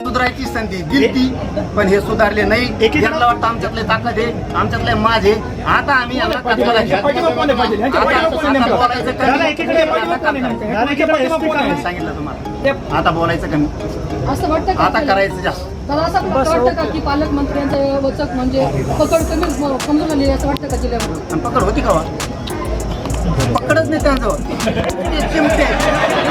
सुधारायची संधी दिलती पण हे सुधारले नाही. एकीकडे- यांना वाटतं आमच्यातले ताकद आहे आमच्यातले माझे आता आम्ही यांना कचरा-? सांगितलं तुम्हाला. आता बोलायचं कमी. असं वाटतं का आता? करायचं जास्त. असं वाटतं का की पालकमंत्र्यांचं वचक म्हणजे पकड कमी कमजोर झाली असं वाटतं का जिल्ह्यामध्ये? पकड होती का? पकडच नाही त्यांचं. चिमटे.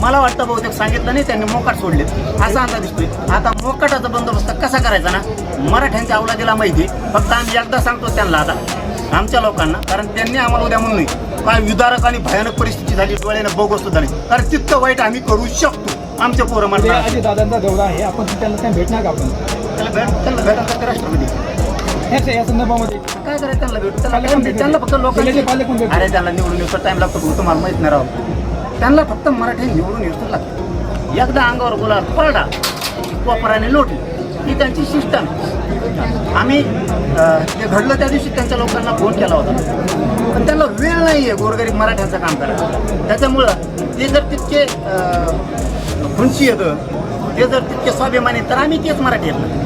मला वाटतं बहुतेक सांगितलं नाही त्यांनी मोकाट सोडले. असा अंदाज दिसतोय. आता मोकाटाचा बंदोबस्त कसा करायचा ना? मराठ्यांच्या अवलादीला माहिती. फक्त आम्ही एकदा सांगतो त्यांना आता. आमच्या लोकांना. कारण त्यांनी आम्हाला उद्या म्हणून काय विदारक आणि भयानक परिस्थिती झाली डोळ्यानं सुद्धा नाही कारण तितकं वाईट आम्ही करू शकतो. आमच्या पोरं अजित दादांचा दौरा आहे. आपण त्यांना काय भेटणार का आपण? त्याला भेट त्यांना भेटायचं का राष्ट्रपती. या संदर्भामध्ये काय करायचं त्यांना भेटू? त्यांना फक्त. लोकांनी अरे त्यांना निवडून टाइम लागतो. तुम्हाला माहीत नाही राव. त्यांना फक्त मराठी निवडून येतो लागतं. एकदा अंगावर बोला पडला कोपराने लोटली. ही त्यांची सिस्टम आम्ही ते घडलं त्या दिवशी त्यांच्या लोकांना फोन केला होता. पण त्यांना वेळ नाही आहे गोरगरीब मराठ्यांचं काम करायला. त्याच्यामुळं ते जर तितके खुंशी येतं ते जर तितके स्वाभिमानी तर आम्ही तेच मराठी येतं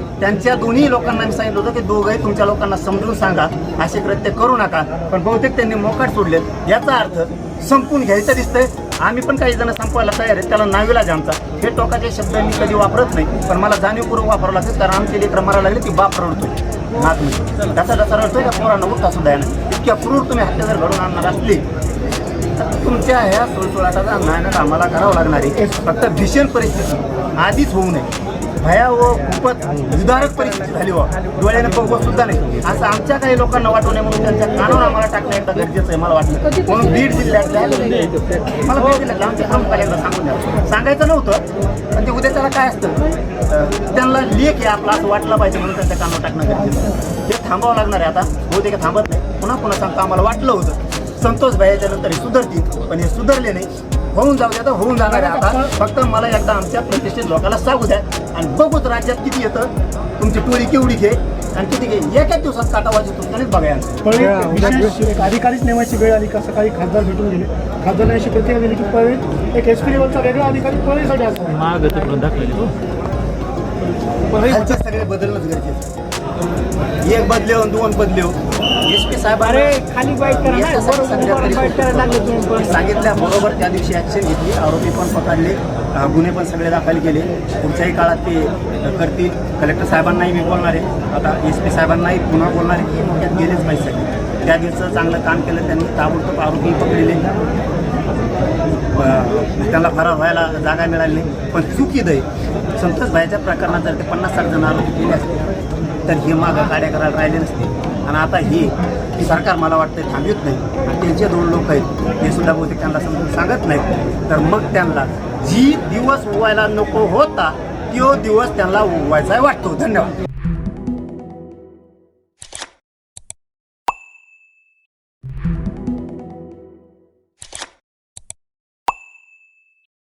त्यांच्या दोन्ही लोकांना मी सांगितलं होतं की दोघंही तुमच्या लोकांना समजून सांगा. असे कृत्य करू नका. पण बहुतेक त्यांनी मोकाट सोडले याचा अर्थ संपून घ्यायचं दिसतंय. आम्ही पण काही जण संपवायला तयार आहे त्याला नावीलाज आमचा. हे टोकाचे शब्द मी कधी वापरत नाही. पण मला जाणीवपूर्वक वापरावं लागतं. कारण आमचे लेकरं मारायला लागले की बाप रडतोय. नाक म्हणजे त्याचा त्याचा रडतोय त्या पोरांना उठता सुद्धा येणार इतक्या क्रूर तुम्ही हत्या जर घडून आणणार असली तुमच्या ह्या सोळसोळाटाचा नायनाट आम्हाला करावं लागणार आहे. फक्त भीषण परिस्थिती. आधीच होऊ नये. भयावह खूपच विदारक परिस्थिती झाली व डोळ्याने बघवत सुद्धा नाही. असं आमच्या काही लोकांना वाटू नये म्हणून त्यांच्या कानावर आम्हाला टाकणं एकदा गरजेचं आहे मला वाटतं म्हणून बीड जिल्ह्यातल्या मला बीड जिल्ह्यातल्या आमच्या प्रमुखाला एकदा सांगून द्या. सांगायचं नव्हतं पण ते उद्या त्याला काय असतं? त्यांना लेख आहे आपला असं वाटलं पाहिजे म्हणून त्यांच्या कानावर टाकणं गरजेचं. हे थांबावं लागणार आहे आता. बहुतेक थांबत नाही. पुन्हा पुन्हा सांगतो आम्हाला वाटलं होतं. संतोष भाईच्या नंतर हे सुधारतील पण हे सुधारले नाही. होऊन जाऊ द्या तर होऊन जाणार आहे आता. फक्त मला एकदा आमच्या प्रतिष्ठित लोकांना सांगू द्या. आणि बघूच राज्यात किती येतं. तुमची टोळी केवढी घे. आणि किती घे. एकाच दिवसात काटावाजी तुमच्यानेच बघायला पळे विशेष एक अधिकारीच नेमायची वेळ आली का? सकाळी खासदार भेटून गेले. खासदारांनी अशी प्रतिक्रिया दिली की पळे एक एस पी लेवलचा वेगळा अधिकारी पळेसाठी तिकडून दाखवले पळे खालचे सगळे बदलणंच गरजेचं एक बदले दोन बदले एस पी साहेब अरे खाली बाईट करा ना. सध्या वर तरी बाईट करायला लागले तुम्ही पण. सांगितल्या बरोबर त्या दिवशी ॲक्शन घेतली. आरोपी पण पकडले. अ, गुन्हे पण सगळे दाखल केले. पुढच्याही काळात ते अ, करतील. कलेक्टर साहेबांनाही मी बोलणार आहे. आता एस पी साहेबांनाही पुन्हा बोलणार आहे. की मोठ्यात गेलेच पाहिजे सगळे. त्या दिवसाचं चांगलं काम केलं त्यांनी. ताबडतोब आरोपी पकडले. त्यांना फरार व्हायला जागा मिळाली नाही. पण चुकीद आहे संतोष भाईच्या प्रकरणात जर ते पन्नास साठ जण आरोपी केले असते. तर हे मागं गाड्या करायला राहिले नसते. आणि आता हे सरकार मला वाटतं थांबवत नाही. आणि त्यांचे दोन लोक आहेत ते सुद्धा बहुतेक त्यांना समजून सांगत नाहीत. तर मग त्यांना जी दिवस उवायला नको होता तो दिवस त्यांना उवायचा वाटतो. धन्यवाद.